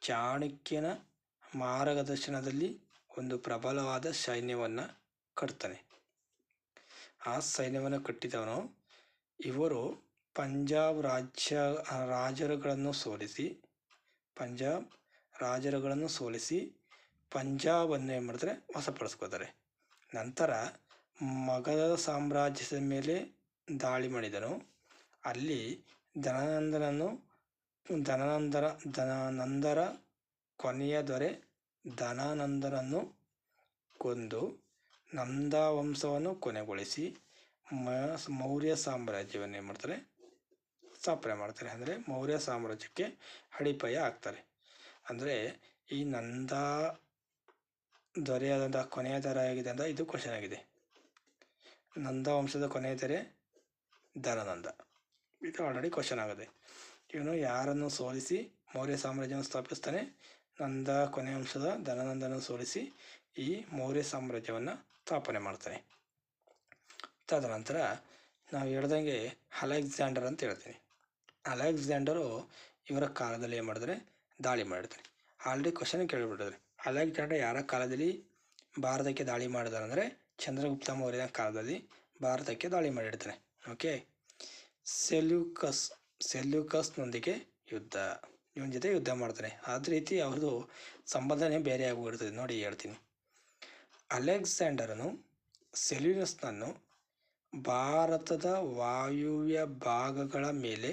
ಚಾಣಕ್ಯನ ಮಾರ್ಗದರ್ಶನದಲ್ಲಿ ಒಂದು ಪ್ರಬಲವಾದ ಸೈನ್ಯವನ್ನು ಕಟ್ತಾನೆ. ಆ ಸೈನ್ಯವನ್ನು ಕಟ್ಟಿದವನು ಇವರು ಪಂಜಾಬ್ ರಾಜ್ಯ, ರಾಜರುಗಳನ್ನು ಸೋಲಿಸಿ, ಪಂಜಾಬ್ ರಾಜರುಗಳನ್ನು ಸೋಲಿಸಿ ಪಂಜಾಬನ್ನು ಏನು ಮಾಡ್ತಾರೆ? ವಶಪಡಿಸ್ಕೋತಾರೆ. ನಂತರ ಮಗಧ ಸಾಮ್ರಾಜ್ಯದ ಮೇಲೆ ದಾಳಿ ಮಾಡಿದನು. ಅಲ್ಲಿ ಧನಾನಂದನನ್ನು ಧನಾನಂದರ ಧನನಂದರ ಕೊನೆಯ ದೊರೆ ಧನಾನಂದನನ್ನು ಕೊಂದು ನಂದ ವಂಶವನ್ನು ಕೊನೆಗೊಳಿಸಿ ಮೌರ್ಯ ಸಾಮ್ರಾಜ್ಯವನ್ನು ಏನು ಮಾಡ್ತಾರೆ? ಸ್ಥಾಪನೆ ಮಾಡ್ತಾರೆ ಅಂದರೆ ಮೌರ್ಯ ಸಾಮ್ರಾಜ್ಯಕ್ಕೆ ಅಡಿಪಾಯ ಆಗ್ತಾರೆ ಅಂದರೆ ಈ ನಂದ ದೊರೆಯಾದಂಥ ಕೊನೆಯ ದರ ಆಗಿದೆ ಅಂತ ಇದು ಕ್ವಶನ್ ಆಗಿದೆ. ನಂದ ವಂಶದ ಕೊನೆಯ ದೊರೆ ಧನನಂದ ಇದು ಆಲ್ರೆಡಿ ಕ್ವಶನ್ ಆಗಿದೆ. ಇವನು ಯಾರನ್ನು ಸೋಲಿಸಿ ಮೌರ್ಯ ಸಾಮ್ರಾಜ್ಯವನ್ನು ಸ್ಥಾಪಿಸ್ತಾನೆ? ನಂದ ಕೊನೆಯ ವಂಶದ ಧನನಂದನ ಸೋಲಿಸಿ ಈ ಮೌರ್ಯ ಸಾಮ್ರಾಜ್ಯವನ್ನು ಸ್ಥಾಪನೆ ಮಾಡ್ತಾನೆ. ತದನಂತರ ನಾವು ಹೇಳ್ದಂಗೆ ಅಲೆಕ್ಸಾಂಡರ್ ಅಂತ ಹೇಳ್ತೀನಿ. ಅಲೆಕ್ಸಾಂಡರು ಇವರ ಕಾಲದಲ್ಲಿ ಏನು ಮಾಡಿದ್ರೆ? ದಾಳಿ ಮಾಡಿರ್ತಾರೆ ಆಲ್ರೆಡಿ ಕ್ವಶನ್ ಕೇಳಿಬಿಟ್ಟಿದ್ರೆ. ಅಲೆಕ್ಸಾಂಡರ್ ಯಾರ ಕಾಲದಲ್ಲಿ ಭಾರತಕ್ಕೆ ದಾಳಿ ಮಾಡಿದಾರೆ ಅಂದರೆ ಚಂದ್ರಗುಪ್ತ ಮೌರ್ಯನ ಕಾಲದಲ್ಲಿ ಭಾರತಕ್ಕೆ ದಾಳಿ ಮಾಡಿರ್ತಾನೆ ಓಕೆ ಸೆಲ್ಯೂಕಸ್, ಸೆಲ್ಯೂಕಸ್ನೊಂದಿಗೆ ಯುದ್ಧ. ಇವನ ಜೊತೆ ಯುದ್ಧ ಮಾಡ್ತಾನೆ ಅದೇ ರೀತಿ ಅವ್ರದ್ದು ಸಂಬಂಧನೇ ಬೇರೆ ಆಗೋಗಿರ್ತದೆ. ನೋಡಿ ಹೇಳ್ತೀನಿ. ಅಲೆಕ್ಸಾಂಡರನು ಸೆಲ್ಯೂನಸ್ನನ್ನು ಭಾರತದ ವಾಯುವ್ಯ ಭಾಗಗಳ ಮೇಲೆ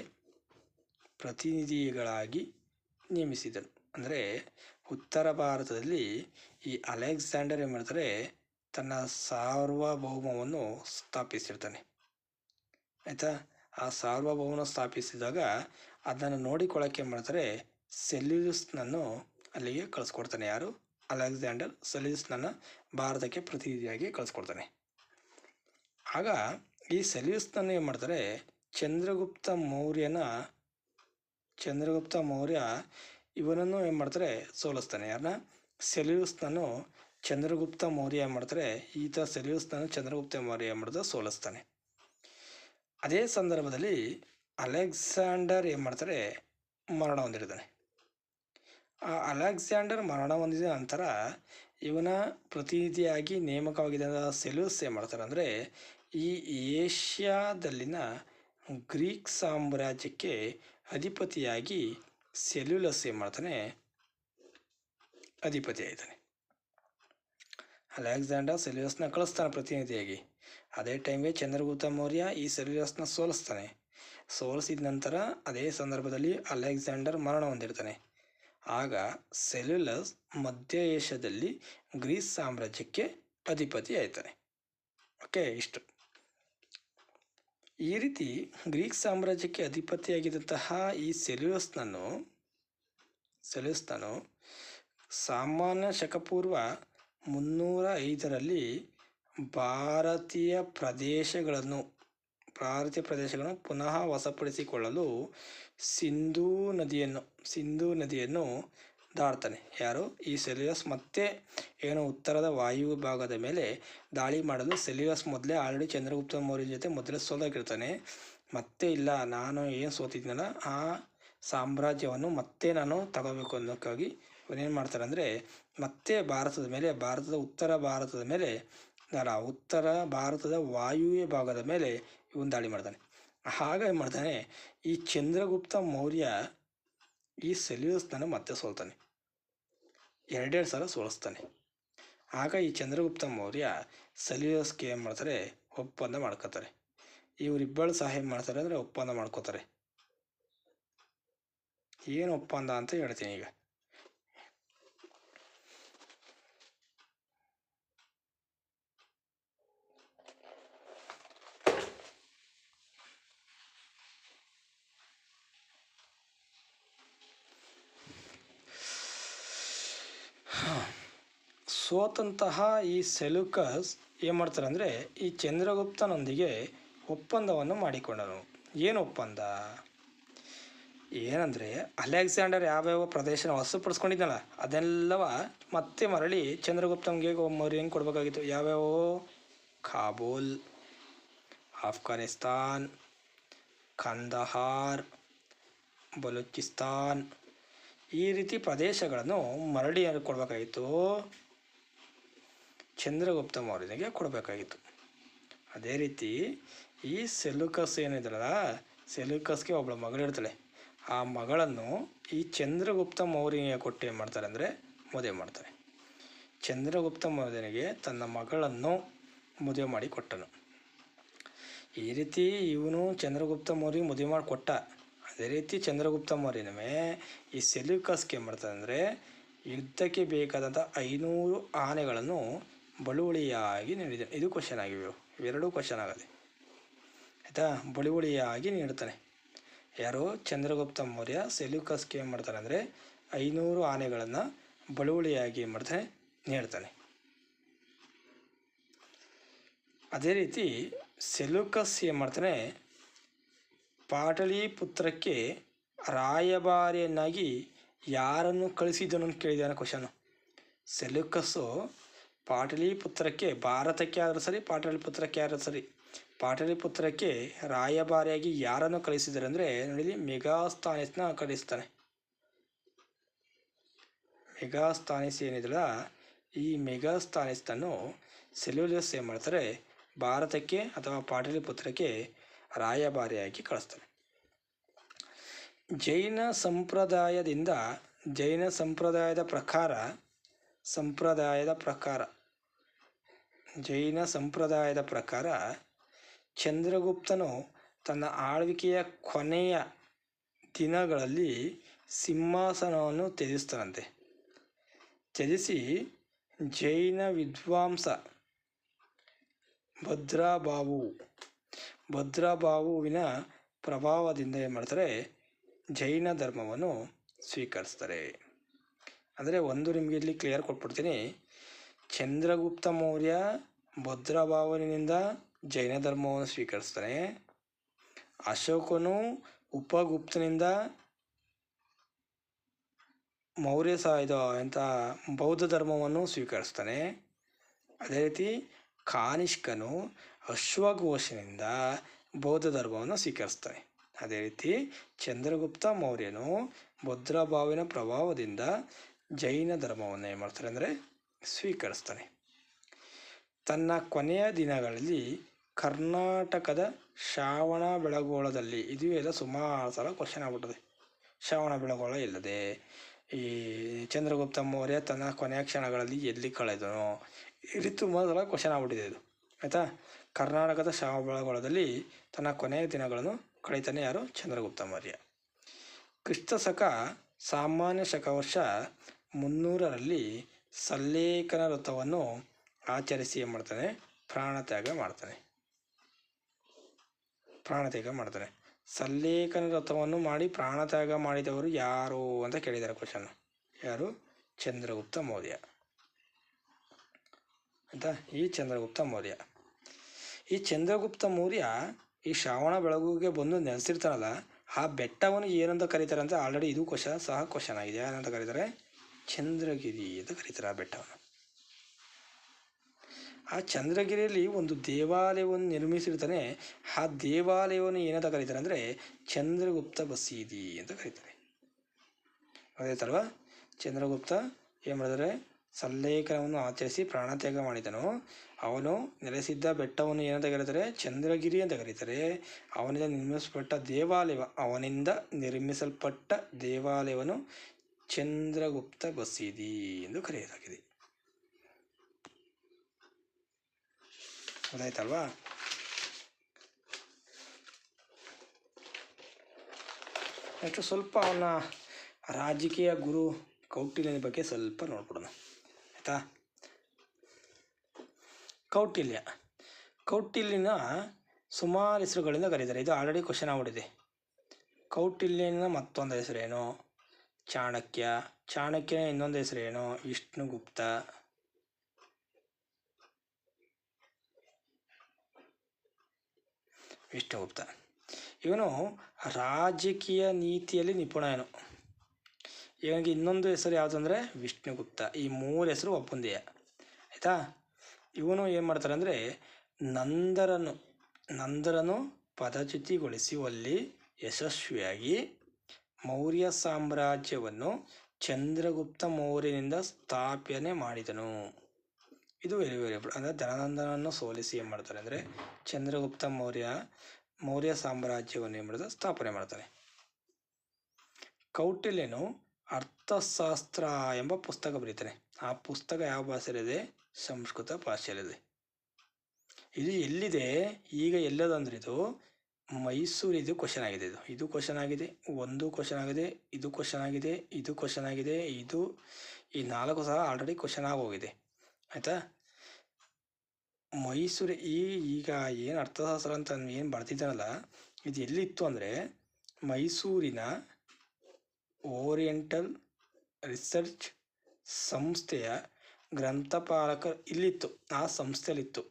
ಪ್ರತಿನಿಧಿಗಳಾಗಿ ನೇಮಿಸಿದರು ಅಂದರೆ ಉತ್ತರ ಭಾರತದಲ್ಲಿ ಈ ಅಲೆಕ್ಸಾಂಡರ್ ಏನು ಮಾಡ್ತಾರೆ? ತನ್ನ ಸಾರ್ವಭೌಮವನ್ನು ಸ್ಥಾಪಿಸಿರ್ತಾನೆ. ಆಯಿತಾ? ಆ ಸಾರ್ವಭೌಮನ ಸ್ಥಾಪಿಸಿದಾಗ ಅದನ್ನು ನೋಡಿಕೊಳ್ಳೋಕೆ ಏನು ಮಾಡ್ತಾರೆ? ಸೆಲ್ಯೂಸ್ನನ್ನು ಅಲ್ಲಿಗೆ ಕಳಿಸ್ಕೊಡ್ತಾನೆ ಯಾರು? ಅಲೆಕ್ಸಾಂಡರ್ ಸೆಲ್ಯೂಸ್ನನ್ನು ಭಾರತಕ್ಕೆ ಪ್ರತಿನಿಧಿಯಾಗಿ ಕಳಿಸ್ಕೊಡ್ತಾನೆ. ಆಗ ಈ ಸೆಲ್ಯೂಸ್ನನ್ನು ಏನು ಮಾಡ್ತಾರೆ? ಚಂದ್ರಗುಪ್ತ ಮೌರ್ಯನ ಚಂದ್ರಗುಪ್ತ ಮೌರ್ಯ ಇವನನ್ನು ಏನು ಮಾಡ್ತಾರೆ? ಸೋಲಿಸ್ತಾನೆ. ಯಾರನ್ನ ಸೆಲ್ಯೂಸ್ನನ್ನು ಚಂದ್ರಗುಪ್ತ ಮೌರ್ಯ ಏನು ಮಾಡ್ತಾರೆ? ಈತ ಸೆಲ್ಯೂಸ್ನನ್ನು ಚಂದ್ರಗುಪ್ತ ಮೌರ್ಯ ಏನು ಮಾಡ್ತಾರೆ ಸೋಲಿಸ್ತಾನೆ. ಅದೇ ಸಂದರ್ಭದಲ್ಲಿ ಅಲೆಕ್ಸಾಂಡರ್ ಏನು ಮಾಡ್ತಾರೆ? ಮರಣ ಹೊಂದಿರ್ತಾನೆ. ಆ ಅಲೆಕ್ಸಾಂಡರ್ ಮರಣ ಹೊಂದಿದ ನಂತರ ಇವನ ಪ್ರತಿನಿಧಿಯಾಗಿ ನೇಮಕವಾಗಿದ್ದ ಸೆಲ್ಯೂಸ್ ಏನು ಮಾಡ್ತಾರೆ ಅಂದರೆ, ಈ ಏಷ್ಯಾದಲ್ಲಿನ ಗ್ರೀಕ್ ಸಾಮ್ರಾಜ್ಯಕ್ಕೆ ಅಧಿಪತಿಯಾಗಿ ಸೆಲ್ಯುಲಸ್ ಏನು ಮಾಡ್ತಾನೆ? ಅಧಿಪತಿ ಆಯ್ತಾನೆ. ಅಲೆಕ್ಸಾಂಡರ್ ಸೆಲ್ಯುಲಸ್ನ ಕಳಿಸ್ತಾನೆ ಪ್ರತಿನಿಧಿಯಾಗಿ. ಅದೇ ಟೈಮ್ಗೆ ಚಂದ್ರಗುಪ್ತ ಮೌರ್ಯ ಈ ಸೆಲ್ಯುಲಸ್ನ ಸೋಲಿಸ್ತಾನೆ. ಸೋಲಿಸಿದ ನಂತರ ಅದೇ ಸಂದರ್ಭದಲ್ಲಿ ಅಲೆಕ್ಸಾಂಡರ್ ಮರಣ ಹೊಂದಿರ್ತಾನೆ. ಆಗ ಸೆಲ್ಯುಲಸ್ ಮಧ್ಯ ಏಷ್ಯಾದಲ್ಲಿ ಗ್ರೀಸ್ ಸಾಮ್ರಾಜ್ಯಕ್ಕೆ ಅಧಿಪತಿ ಆಯ್ತಾನೆ. ಓಕೆ, ಇಷ್ಟು. ಈ ರೀತಿ ಗ್ರೀಕ್ ಸಾಮ್ರಾಜ್ಯಕ್ಕೆ ಅಧಿಪತಿಯಾಗಿದ್ದಂತಹ ಈ ಸೆಲ್ಯೂಸ್ನನ್ನು ಸೆಲ್ಯೂಸ್ನನು ಸಾಮಾನ್ಯ ಶಕಪೂರ್ವ ಮುನ್ನೂರ ಐದರಲ್ಲಿ ಭಾರತೀಯ ಪ್ರದೇಶಗಳನ್ನು ಭಾರತೀಯ ಪ್ರದೇಶಗಳನ್ನು ಪುನಃ ವಶಪಡಿಸಿಕೊಳ್ಳಲು ಸಿಂಧೂ ನದಿಯನ್ನು ಸಿಂಧೂ ನದಿಯನ್ನು ದಾಟ್ತಾನೆ ಯಾರು? ಈ ಸೆಲ್ಯುಲಸ್ ಮತ್ತೆ ಏನು ಉತ್ತರದ ವಾಯು ಭಾಗದ ಮೇಲೆ ದಾಳಿ ಮಾಡಲು ಸೆಲ್ಯೂಸ್ ಮೊದಲೇ ಆಲ್ರೆಡಿ ಚಂದ್ರಗುಪ್ತ ಮೌರ್ಯ ಜೊತೆ ಮೊದಲೇ ಸೋಲಾಗಿರ್ತಾನೆ ಮತ್ತೆ ಇಲ್ಲ, ನಾನು ಏನು ಸೋತಿದ್ನಲ್ಲ, ಆ ಸಾಮ್ರಾಜ್ಯವನ್ನು ಮತ್ತೆ ನಾನು ತಗೋಬೇಕು ಅನ್ನೋಕ್ಕಾಗಿ ಇವನೇನು ಮಾಡ್ತಾರೆ ಅಂದರೆ, ಮತ್ತೆ ಭಾರತದ ಮೇಲೆ, ಭಾರತದ ಉತ್ತರ ಭಾರತದ ಮೇಲೆ, ಅಲ್ಲ, ಉತ್ತರ ಭಾರತದ ವಾಯುವ್ಯ ಭಾಗದ ಮೇಲೆ ಇವನು ದಾಳಿ ಮಾಡ್ತಾನೆ. ಏನು ಮಾಡ್ತಾನೆ, ಈ ಚಂದ್ರಗುಪ್ತ ಮೌರ್ಯ ಈ ಸೆಲ್ಯೂಸ್ನ ಮತ್ತೆ ಸೋಲ್ತಾನೆ. ಎರಡೆರಡು ಸಲ ಸೋಲಿಸ್ತಾನೆ. ಆಗ ಈ ಚಂದ್ರಗುಪ್ತ ಮೌರ್ಯ ಸೆಲ್ಯೂಸ್ಗೆ ಏನು ಮಾಡ್ತಾರೆ? ಒಪ್ಪಂದ ಮಾಡ್ಕೋತಾರೆ. ಇವರಿಬ್ಬರು ಸಹಾಯ ಮಾಡ್ತಾರೆ ಅಂದರೆ ಒಪ್ಪಂದ ಮಾಡ್ಕೋತಾರೆ. ಏನು ಒಪ್ಪಂದ ಅಂತ ಹೇಳ್ತೀನಿ ಈಗ. ಸೋತಂತಹ ಈ ಸೆಲುಕಸ್ ಏನು ಮಾಡ್ತಾರೆ ಅಂದರೆ ಈ ಚಂದ್ರಗುಪ್ತನೊಂದಿಗೆ ಒಪ್ಪಂದವನ್ನು ಮಾಡಿಕೊಂಡನು. ಏನು ಒಪ್ಪಂದ? ಏನಂದರೆ ಅಲೆಕ್ಸಾಂಡರ್ ಯಾವ್ಯಾವ ಪ್ರದೇಶನ ವಶಪಡಿಸ್ಕೊಂಡಿದ್ನಲ್ಲ, ಅದೆಲ್ಲವ ಮತ್ತೆ ಮರಳಿ ಚಂದ್ರಗುಪ್ತನಿಗೆ ಮೌರ್ಯಂಗೆ ಕೊಡಬೇಕಾಗಿತ್ತು. ಯಾವ್ಯಾವ? ಕಾಬೂಲ್, ಆಫ್ಘಾನಿಸ್ತಾನ್, ಕಂದಹಾರ್, ಬಲೂಚಿಸ್ತಾನ್ ಈ ರೀತಿ ಪ್ರದೇಶಗಳನ್ನು ಮರಳಿ ಕೊಡಬೇಕಾಗಿತ್ತು. ಚಂದ್ರಗುಪ್ತ ಮೌರ್ಯನಿಗೆ ಕೊಡಬೇಕಾಗಿತ್ತು. ಅದೇ ರೀತಿ ಈ ಸೆಲುಕಸ್ ಏನಿದ್ರಲ್ಲ, ಸೆಲುಕಸ್ಗೆ ಒಬ್ಬಳ ಮಗಳಿರ್ತಾಳೆ ಆ ಮಗಳನ್ನು ಈ ಚಂದ್ರಗುಪ್ತ ಮೌರ್ಯನಿಗೆ ಕೊಟ್ಟು ಏನು ಮಾಡ್ತಾರೆ ಅಂದರೆ ಮದುವೆ ಮಾಡ್ತಾರೆ. ಚಂದ್ರಗುಪ್ತ ಮೌರ್ಯನಿಗೆ ತನ್ನ ಮಗಳನ್ನು ಮದುವೆ ಮಾಡಿ ಕೊಟ್ಟನು. ಈ ರೀತಿ ಇವನು ಚಂದ್ರಗುಪ್ತ ಮೌರ್ಯ ಮದುವೆ ಮಾಡಿ ಕೊಟ್ಟ. ಅದೇ ರೀತಿ ಚಂದ್ರಗುಪ್ತ ಮೌರ್ಯನೇ ಈ ಸೆಲ್ಯೂಕಸ್ಗೆ ಏನು ಮಾಡ್ತಾರೆ ಅಂದರೆ ಯುದ್ಧಕ್ಕೆ ಬೇಕಾದಂಥ ಐನೂರು ಆನೆಗಳನ್ನು ಬಳುವಳಿಯಾಗಿ ನೀಡಿದೆ. ಇದು ಕ್ವಶನ್ ಆಗಿವೆ. ಇವು. ಇವೆರಡೂ ಕ್ವಶನ್ ಆಗದೆ ಆಯಿತಾ? ಬಳುವಳಿಯಾಗಿ ನೀಡ್ತಾನೆ ಯಾರು ಚಂದ್ರಗುಪ್ತ ಮೌರ್ಯ ಸೆಲ್ಯೂಕಸ್ಗೆ ಏನು ಮಾಡ್ತಾನೆ ಅಂದರೆ ಐನೂರು ಆನೆಗಳನ್ನು ಬಳುವಳಿಯಾಗಿ ಏನು ಮಾಡ್ತಾನೆ, ನೀಡ್ತಾನೆ. ಅದೇ ರೀತಿ ಸೆಲ್ಯೂಕಸ್ ಏನು ಮಾಡ್ತಾನೆ? ಪಾಟಲಿಪುತ್ರಕ್ಕೆ ರಾಯಭಾರಿಯನ್ನಾಗಿ ಯಾರನ್ನು ಕಳಿಸಿದನು ಅಂತ ಕೇಳಿದಾನೆ ಕ್ವಶನು ಸೆಲ್ಯೂಕಸ್ಸು ಪಾಟಲಿಪುತ್ರಕ್ಕೆ, ಭಾರತಕ್ಕೆ ಆದರೂ ಸರಿ, ಪಾಟಲಿಪುತ್ರಕ್ಕೆ ಆದರೂ ಸರಿ. ಪಾಟಲಿಪುತ್ರಕ್ಕೆ ರಾಯಭಾರಿಯಾಗಿ ಯಾರನ್ನು ಕಳಿಸಿದರೆ ಅಂದರೆ ನೋಡಿ ಮೆಗಾಸ್ತಾನಿಸ್ನ ಕಳಿಸ್ತಾನೆ ಮೆಗಾಸ್ತಾನಿಸ್ ಏನಿದಲ್ಲ ಈ ಮೆಗಾಸ್ತಾನಿಸ್ತನ್ನು ಸೆಲ್ಯುಲಸ್ ಏನು ಮಾಡ್ತಾರೆ, ಭಾರತಕ್ಕೆ ಅಥವಾ ಪಾಟಲಿಪುತ್ರಕ್ಕೆ ರಾಯಭಾರಿಯಾಗಿ ಕಳಿಸ್ತಾನೆ ಜೈನ ಸಂಪ್ರದಾಯದಿಂದ, ಜೈನ ಸಂಪ್ರದಾಯದ ಪ್ರಕಾರ ಸಂಪ್ರದಾಯದ ಪ್ರಕಾರ ಜೈನ ಸಂಪ್ರದಾಯದ ಪ್ರಕಾರ ಚಂದ್ರಗುಪ್ತನು ತನ್ನ ಆಳ್ವಿಕೆಯ ಕೊನೆಯ ದಿನಗಳಲ್ಲಿ ಸಿಂಹಾಸನವನ್ನು ತ್ಯಜಿಸ್ತಾನಂತೆ ತ್ಯಜಿಸಿ ಜೈನ ವಿದ್ವಾಂಸ ಭದ್ರಾಬಾವು. ಭದ್ರಾಬಾವುವಿನ ಪ್ರಭಾವದಿಂದ ಏನು ಮಾಡ್ತಾರೆ? ಜೈನ ಧರ್ಮವನ್ನು ಸ್ವೀಕರಿಸ್ತಾರೆ. ಅಂದರೆ ಒಂದು ನಿಮಗೆ ಇಲ್ಲಿ ಕ್ಲಿಯರ್ ಕೊಟ್ಬಿಡ್ತೀನಿ. ಚಂದ್ರಗುಪ್ತ ಮೌರ್ಯ ಭದ್ರಭಾವನಿಂದ ಜೈನ ಧರ್ಮವನ್ನು ಸ್ವೀಕರಿಸ್ತಾನೆ. ಅಶೋಕನು ಉಪಗುಪ್ತನಿಂದ ಮೌರ್ಯ ಸಹ ಇದು ಎಂಥ ಬೌದ್ಧ ಧರ್ಮವನ್ನು ಸ್ವೀಕರಿಸ್ತಾನೆ. ಅದೇ ರೀತಿ ಕಾನಿಷ್ಕನು ಅಶ್ವಘೋಷನಿಂದ ಬೌದ್ಧ ಧರ್ಮವನ್ನು ಸ್ವೀಕರಿಸ್ತಾನೆ. ಅದೇ ರೀತಿ ಚಂದ್ರಗುಪ್ತ ಮೌರ್ಯನು ಭದ್ರಭಾವಿನ ಪ್ರಭಾವದಿಂದ ಜೈನ ಧರ್ಮವನ್ನು ಏನು ಮಾಡ್ತಾರೆ. ಅಂದರೆ ಸ್ವೀಕರಿಸ್ತಾನೆ. ತನ್ನ ಕೊನೆಯ ದಿನಗಳಲ್ಲಿ ಕರ್ನಾಟಕದ ಶ್ರಾವಣ ಬೆಳಗೋಳದಲ್ಲಿ ಇದು ಎಲ್ಲ ಸುಮಾರು ಸಲ ಕ್ವಶನ್ ಆಗ್ಬಿಟ್ಟದೆ. ಶ್ರಾವಣ ಬೆಳಗೋಳ ಇಲ್ಲದೆ ಈ ಚಂದ್ರಗುಪ್ತ ಮೌರ್ಯ ತನ್ನ ಕೊನೆಯ ಕ್ಷಣಗಳಲ್ಲಿ ಎಲ್ಲಿ ಕಳೆದನು ಈ ರೀತಿ ಸಲ ಕ್ವಶನ್ ಆಗ್ಬಿಟ್ಟಿದೆ ಇದು. ಆಯಿತಾ? ಕರ್ನಾಟಕದ ಶ್ರಾವಣ ಬೆಳಗೋಳದಲ್ಲಿ ತನ್ನ ಕೊನೆಯ ದಿನಗಳನ್ನು ಕಳೀತಾನೆ ಯಾರು? ಚಂದ್ರಗುಪ್ತ ಮೌರ್ಯ. ಕ್ರಿಸ್ತ ಶಕ ಸಾಮಾನ್ಯ ಶಕವರ್ಷ ಮುನ್ನೂರರಲ್ಲಿ ಸಲ್ಲೇಖನ ವ್ರತವನ್ನು ಆಚರಿಸಿ ಏನು ಮಾಡ್ತಾನೆ? ಪ್ರಾಣತ್ಯಾಗ ಮಾಡ್ತಾನೆ. ಪ್ರಾಣತ್ಯಾಗ ಮಾಡ್ತಾನೆ. ಸಲ್ಲೇಖನ ವ್ರತವನ್ನು ಮಾಡಿ ಪ್ರಾಣತ್ಯಾಗ ಮಾಡಿದವರು ಯಾರು ಅಂತ ಕೇಳಿದ್ದಾರೆ ಕ್ವಶನ್ ಯಾರು? ಚಂದ್ರಗುಪ್ತ ಮೌರ್ಯ. ಅಂತ ಈ ಚಂದ್ರಗುಪ್ತ ಮೌರ್ಯ. ಈ ಚಂದ್ರಗುಪ್ತ ಮೌರ್ಯ ಈ ಶ್ರಾವಣ ಬೆಳಗುಗೆ ಬಂದು ನೆಲೆಸಿರ್ತಾನಲ್ಲ, ಆ ಬೆಟ್ಟವನ್ನು ಏನಂತ ಕರೀತಾರೆ ಅಂತ ಆಲ್ರೆಡಿ ಇದು ಕ್ವಶನ್ ಸಹ ಕ್ವಶನ್ ಆಗಿದೆ. ಏನಂತ ಕರೀತಾರೆ? ಚಂದ್ರಗಿರಿ ಅಂತ ಕರೀತಾರೆ ಆ ಬೆಟ್ಟವನ್ನು. ಆ ಚಂದ್ರಗಿರಿಯಲ್ಲಿ ಒಂದು ದೇವಾಲಯವನ್ನು ನಿರ್ಮಿಸಿರ್ತಾನೆ. ಆ ದೇವಾಲಯವನ್ನು ಏನಂತ ಕರೀತಾರೆ ಅಂದರೆ ಚಂದ್ರಗುಪ್ತ ಬಸೀದಿ ಅಂತ ಕರೀತಾರೆ. ಗೊತ್ತಾಯ್ತಲ್ವಾ ಚಂದ್ರಗುಪ್ತ ಏನು ಮಾಡಿದರೆ ಸಲ್ಲೇಖನವನ್ನು ಆಚರಿಸಿ ಪ್ರಾಣತ್ಯಾಗ ಮಾಡಿದನು. ಅವನು ನೆಲೆಸಿದ್ದ ಬೆಟ್ಟವನ್ನು ಏನಂತ ಕರೀತಾರೆ? ಚಂದ್ರಗಿರಿ ಅಂತ ಕರೀತಾರೆ. ಅವನಿಂದ ನಿರ್ಮಿಸಲ್ಪಟ್ಟ ದೇವಾಲಯ, ಅವನಿಂದ ನಿರ್ಮಿಸಲ್ಪಟ್ಟ ದೇವಾಲಯವನ್ನು ಚಂದ್ರಗುಪ್ತ ಬಸೀದಿ ಎಂದು ಕರೆಯಲಾಗಿದೆ. ಅದಾಯ್ತಲ್ವಾ? ನೆಕ್ಸ್ಟ್ ಸ್ವಲ್ಪ ಅವನ ರಾಜಕೀಯ ಗುರು ಕೌಟಿಲ್ಯನ ಬಗ್ಗೆ ಸ್ವಲ್ಪ ನೋಡ್ಬಿಡೋಣ. ಆಯಿತಾ? ಕೌಟಿಲ್ಯ. ಕೌಟಿಲ್ಯನ ಸುಮಾರು ಹೆಸರುಗಳಿಂದ ಕರೀತಾರೆ. ಇದು ಆಲ್ರೆಡಿ ಕ್ವಶನ್ ಆಗ್ಬಿಟ್ಟಿದೆ. ಕೌಟಿಲ್ಯನ ಮತ್ತೊಂದು ಹೆಸರೇನು? ಚಾಣಕ್ಯ. ಚಾಣಕ್ಯನ ಇನ್ನೊಂದು ಹೆಸರೇನು? ವಿಷ್ಣುಗುಪ್ತ. ವಿಷ್ಣುಗುಪ್ತ. ಇವನು ರಾಜಕೀಯ ನೀತಿಯಲ್ಲಿ ನಿಪುಣ ಏನು ಇವನಿಗೆ ಇನ್ನೊಂದು ಹೆಸರು ಯಾವುದಂದ್ರೆ ವಿಷ್ಣುಗುಪ್ತ. ಈ ಮೂರು ಹೆಸರು ಒಪ್ಪಂದೆಯ. ಆಯಿತಾ? ಇವನು ಏನು ಮಾಡ್ತಾರೆ ಅಂದರೆ ನಂದರನು ನಂದರನು ಪದಚ್ಯುತಿಗೊಳಿಸುವಲ್ಲಿ ಯಶಸ್ವಿಯಾಗಿ ಮೌರ್ಯ ಸಾಮ್ರಾಜ್ಯವನ್ನು ಚಂದ್ರಗುಪ್ತ ಮೌರ್ಯನಿಂದ ಸ್ಥಾಪನೆ ಮಾಡಿದನು. ಇದು ವೆರಿ ವೆರಿ ಅಂದರೆ ಧನನಂದನನ್ನು ಸೋಲಿಸಿ ಏನು ಮಾಡ್ತಾರೆ ಅಂದರೆ ಚಂದ್ರಗುಪ್ತ ಮೌರ್ಯ ಮೌರ್ಯ ಸಾಮ್ರಾಜ್ಯವನ್ನು ಏನು ಮಾಡಿದ ಸ್ಥಾಪನೆ ಮಾಡ್ತಾರೆ. ಕೌಟಿಲ್ಯನು ಅರ್ಥಶಾಸ್ತ್ರ ಎಂಬ ಪುಸ್ತಕ ಬರೀತಾನೆ. ಆ ಪುಸ್ತಕ ಯಾವ ಭಾಷೆಯಲ್ಲಿದೆ ಸಂಸ್ಕೃತ ಭಾಷೆಯಲ್ಲಿದೆ ಇದು. ಎಲ್ಲಿದೆ? ಈಗ ಎಲ್ಲದಂದ್ರೆ ಇದು ಮೈಸೂರಿದು ಕ್ವಶನ್ ಆಗಿದೆ ಇದು. ಇದು ಕ್ವಶನ್ ಆಗಿದೆ, ಒಂದು ಕ್ವಶನ್ ಆಗಿದೆ, ಇದು ಕ್ವಶನ್ ಆಗಿದೆ, ಇದು ಕ್ವಶನ್ ಆಗಿದೆ, ಇದು ಈ ನಾಲ್ಕು ಸಹ ಆಲ್ರೆಡಿ ಕ್ವಶನ್ ಆಗೋಗಿದೆ. ಆಯಿತಾ? ಮೈಸೂರು ಈ ಈಗ ಏನು ಅರ್ಥಶಾಸ್ತ್ರ ಅಂತ ಏನು ಬರ್ತಿದ್ದಾನಲ್ಲ ಇದು ಎಲ್ಲಿತ್ತು ಅಂದರೆ ಮೈಸೂರಿನ ಓರಿಯೆಂಟಲ್ ರಿಸರ್ಚ್ ಸಂಸ್ಥೆಯ ಗ್ರಂಥಪಾಲಕ ಇಲ್ಲಿತ್ತು. ಆ ಸಂಸ್ಥೆಯಲ್ಲಿತ್ತು.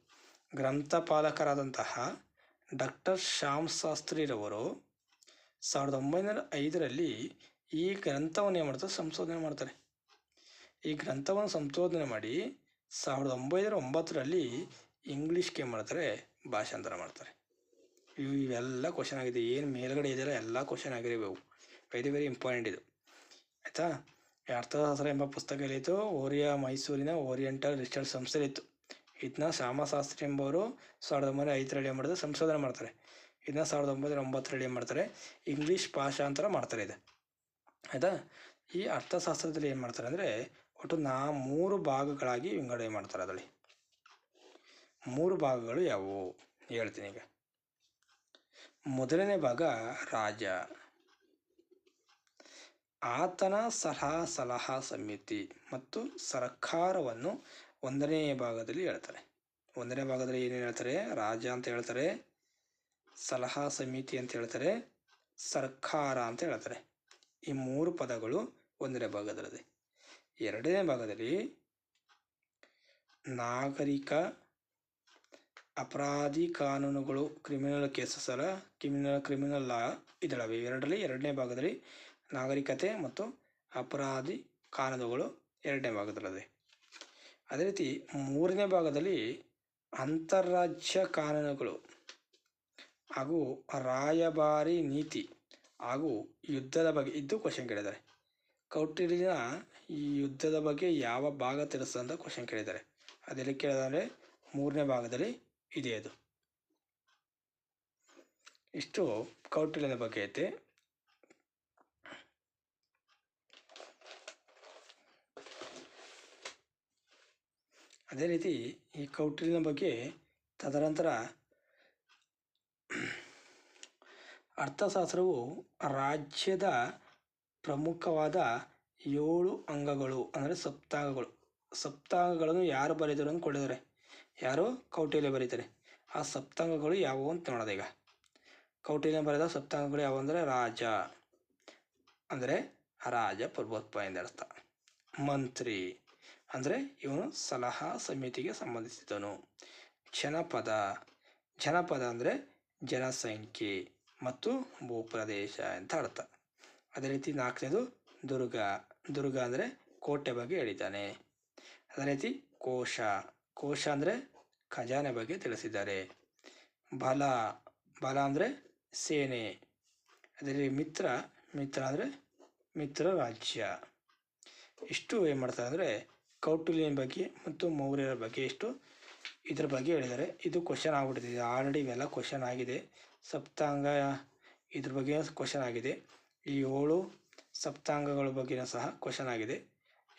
ಗ್ರಂಥಪಾಲಕರಾದಂತಹ ಡಾಕ್ಟರ್ ಶ್ಯಾಮ್ ಶಾಸ್ತ್ರಿರವರು ಸಾವಿರದ ಒಂಬೈನೂರ ಐದರಲ್ಲಿ ಈ ಗ್ರಂಥವನ್ನು ಏನು ಮಾಡ್ತಾರೆ? ಸಂಶೋಧನೆ ಮಾಡ್ತಾರೆ. ಈ ಗ್ರಂಥವನ್ನು ಸಂಶೋಧನೆ ಮಾಡಿ ಸಾವಿರದ ಒಂಬೈನೂರ ಒಂಬತ್ತರಲ್ಲಿ ಇಂಗ್ಲೀಷ್ಗೆ ಏನು ಮಾಡ್ತಾರೆ? ಭಾಷಾಂತರ ಮಾಡ್ತಾರೆ. ಇವು ಇವೆಲ್ಲ ಕ್ವಶನ್ ಆಗಿದೆ. ಏನು ಮೇಲ್ಗಡೆ ಇದೆಯಲ್ಲ ಎಲ್ಲ ಕ್ವಶನ್ ಆಗಿರಬೇಕು. ವೆರಿ ವೆರಿ ಇಂಪಾರ್ಟೆಂಟ್ ಇದು. ಆಯಿತಾ? ಅರ್ಥಶಾಸ್ತ್ರ ಎಂಬ ಪುಸ್ತಕ ಎಲ್ಲಿತ್ತು? ಓರಿಯಾ ಮೈಸೂರಿನ ಓರಿಯೆಂಟಲ್ ರಿಸರ್ಚ್ ಸಂಸ್ಥೆಯಲ್ಲಿತ್ತು. ಇದನ್ನ ಶ್ಯಾಮಶಾಸ್ತ್ರಿ ಎಂಬವರು ಸಾವಿರದ ಒಂಬೈನೂರ ಐದರಲ್ಲಿ ಏನು ಮಾಡಿದ್ರು ಸಂಶೋಧನೆ ಮಾಡ್ತಾರೆ. ಇದನ್ನ ಸಾವಿರದ ಒಂಬೈನೂರ ಒಂಬತ್ತರಲ್ಲಿ ಏನು ಮಾಡ್ತಾರೆ. ಇಂಗ್ಲೀಷ್ ಭಾಷಾಂತರ ಮಾಡ್ತಾರೆ ಇದು. ಆಯಿತಾ? ಈ ಅರ್ಥಶಾಸ್ತ್ರದಲ್ಲಿ ಏನು ಮಾಡ್ತಾರೆ ಅಂದರೆ ಒಟ್ಟು ನಾ ಮೂರು ಭಾಗಗಳಾಗಿ ವಿಂಗಡಣೆ ಮಾಡ್ತಾರೆ ಅದರಲ್ಲಿ. ಮೂರು ಭಾಗಗಳು ಯಾವುವು? ಹೇಳ್ತೀನಿ ಈಗ. ಮೊದಲನೇ ಭಾಗ ರಾಜ. ಆತನ ಸಲಹಾ ಸಲಹಾ ಸಮಿತಿ ಮತ್ತು ಸರ್ಕಾರವನ್ನು ಒಂದನೇ ಭಾಗದಲ್ಲಿ ಹೇಳ್ತಾರೆ. ಒಂದನೇ ಭಾಗದಲ್ಲಿ ಏನೇನು ಹೇಳ್ತಾರೆ? ರಾಜ ಅಂತ ಹೇಳ್ತಾರೆ. ಸಲಹಾ ಸಮಿತಿ ಅಂತ ಹೇಳ್ತಾರೆ. ಸರ್ಕಾರ ಅಂತ ಹೇಳ್ತಾರೆ. ಈ ಮೂರು ಪದಗಳು ಒಂದನೇ ಭಾಗದಲ್ಲಿದೆ. ಎರಡನೇ ಭಾಗದಲ್ಲಿ ನಾಗರಿಕ ಅಪರಾಧಿ ಕಾನೂನುಗಳು ಕ್ರಿಮಿನಲ್ ಕೇಸಸ್ ಅಲ್ಲ, ಕ್ರಿಮಿನಲ್ ಕ್ರಿಮಿನಲ್ ಲಾ ಇದಳವೆ ಎರಡರಲ್ಲಿ ಎರಡನೇ ಭಾಗದಲ್ಲಿ ನಾಗರಿಕತೆ ಮತ್ತು ಅಪರಾಧಿ ಕಾನೂನುಗಳು ಎರಡನೇ ಭಾಗದಲ್ಲಿದೆ. ಅದೇ ರೀತಿ ಮೂರನೇ ಭಾಗದಲ್ಲಿ ಅಂತಾರಾಜ್ಯ ಕಾನೂನುಗಳು ಹಾಗೂ ರಾಯಭಾರಿ ನೀತಿ ಹಾಗೂ ಯುದ್ಧದ ಬಗ್ಗೆ, ಇದ್ದು ಕ್ವಶನ್ ಕೇಳಿದ್ದಾರೆ. ಕೌಟಿಲ್ಯನ ಈ ಯುದ್ಧದ ಬಗ್ಗೆ ಯಾವ ಭಾಗ ತಿಳಿಸ್ತದೆ ಅಂತ ಕ್ವಶನ್ ಕೇಳಿದ್ದಾರೆ. ಅದೆಲ್ಲಿ ಕೇಳಿದ್ರೆ ಮೂರನೇ ಭಾಗದಲ್ಲಿ ಇದೆ ಅದು. ಇಷ್ಟು ಕೌಟಿಲ್ಯದ ಬಗ್ಗೆ ಐತೆ. ಅದೇ ರೀತಿ ಈ ಕೌಟಿಲ್ಯನ ಬಗ್ಗೆ ತದನಂತರ ಅರ್ಥಶಾಸ್ತ್ರವು ರಾಜ್ಯದ ಪ್ರಮುಖವಾದ ಏಳು ಅಂಗಗಳು, ಅಂದರೆ ಸಪ್ತಾಂಗಗಳು ಸಪ್ತಾಂಗಗಳನ್ನು ಯಾರು ಬರೀತಾರೆ ಅಂತ ಕೊಟ್ಟಿದ್ದಾರೆ ಯಾರು? ಕೌಟಿಲ್ಯ ಬರೀತಾರೆ. ಆ ಸಪ್ತಾಂಗಗಳು ಯಾವುವು ಅಂತ ನೋಡೋದು ಈಗ. ಕೌಟಿಲ್ಯ ಬರೆದ ಸಪ್ತಾಂಗಗಳು ಯಾವುವು ಅಂದರೆ ರಾಜ ಅಂದರೆ ರಾಜ ಪರ್ವತ್ಪ ಎಂದರ್ಥ ಮಂತ್ರಿ. ಅಂದರೆ ಇವನು ಸಲಹಾ ಸಮಿತಿಗೆ ಸಂಬಂಧಿಸಿದನು ಜನಪದ ಜನಪದ ಅಂದರೆ ಜನಸಂಖ್ಯೆ ಮತ್ತು ಭೂಪ್ರದೇಶ ಅಂತ ಅರ್ಥ. ಅದೇ ರೀತಿ ನಾಲ್ಕನೇದು ದುರ್ಗ. ದುರ್ಗ ಅಂದರೆ ಕೋಟೆ ಬಗ್ಗೆ ಹೇಳಿದ್ದಾನೆ. ಅದೇ ರೀತಿ ಕೋಶ. ಕೋಶ ಅಂದರೆ ಖಜಾನೆ ಬಗ್ಗೆ ತಿಳಿಸಿದ್ದಾರೆ. ಬಲ. ಬಲ ಅಂದರೆ ಸೇನೆ. ಅದೇ ರೀತಿ ಮಿತ್ರ. ಮಿತ್ರ ಅಂದರೆ ಮಿತ್ರ ರಾಜ್ಯ ಇಷ್ಟು ಏನು ಮಾಡ್ತಾರೆ ಅಂದರೆ ಕೌಟಿಲ್ಯನ ಬಗ್ಗೆ ಮತ್ತು ಮೌರ್ಯರ ಬಗ್ಗೆ ಇಷ್ಟು ಇದ್ರ ಬಗ್ಗೆ ಹೇಳಿದ್ದಾರೆ. ಇದು ಕ್ವಶನ್ ಆಗ್ಬಿಟ್ಟಿದೆ. ಆಲ್ರೆಡಿ ಇವೆಲ್ಲ ಕ್ವಶನ್ ಆಗಿದೆ. ಸಪ್ತಾಂಗ, ಇದ್ರ ಬಗ್ಗೆ ಕ್ವಶನ್ ಆಗಿದೆ. ಈ ಏಳು ಸಪ್ತಾಂಗಗಳ ಬಗ್ಗೆಯೂ ಸಹ ಕ್ವಶನ್ ಆಗಿದೆ.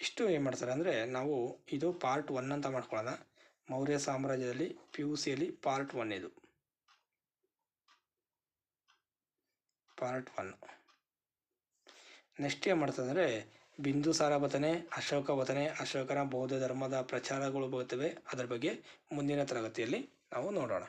ಇಷ್ಟು ಏನು ಮಾಡ್ತಾರೆ ಅಂದರೆ, ನಾವು ಇದು ಪಾರ್ಟ್ ಒನ್ ಅಂತ ಮಾಡ್ಕೊಳ್ಳೋಣ. ಮೌರ್ಯ ಸಾಮ್ರಾಜ್ಯದಲ್ಲಿ ಪಿ ಯು ಸಿಯಲ್ಲಿ ಪಾರ್ಟ್ ಒನ್ ಇದು. ಪಾರ್ಟ್ ಒನ್ ನೆಕ್ಸ್ಟ್ ಏನು ಮಾಡ್ತದೆ ಅಂದರೆ ಬಿಂದುಸಾರ ವತನೆ ಅಶೋಕ ವತನೆ ಅಶೋಕನ ಬೌದ್ಧ ಧರ್ಮದ ಪ್ರಚಾರಗಳು ಬರುತ್ತವೆ. ಅದರ ಬಗ್ಗೆ ಮುಂದಿನ ತರಗತಿಯಲ್ಲಿ ನಾವು ನೋಡೋಣ.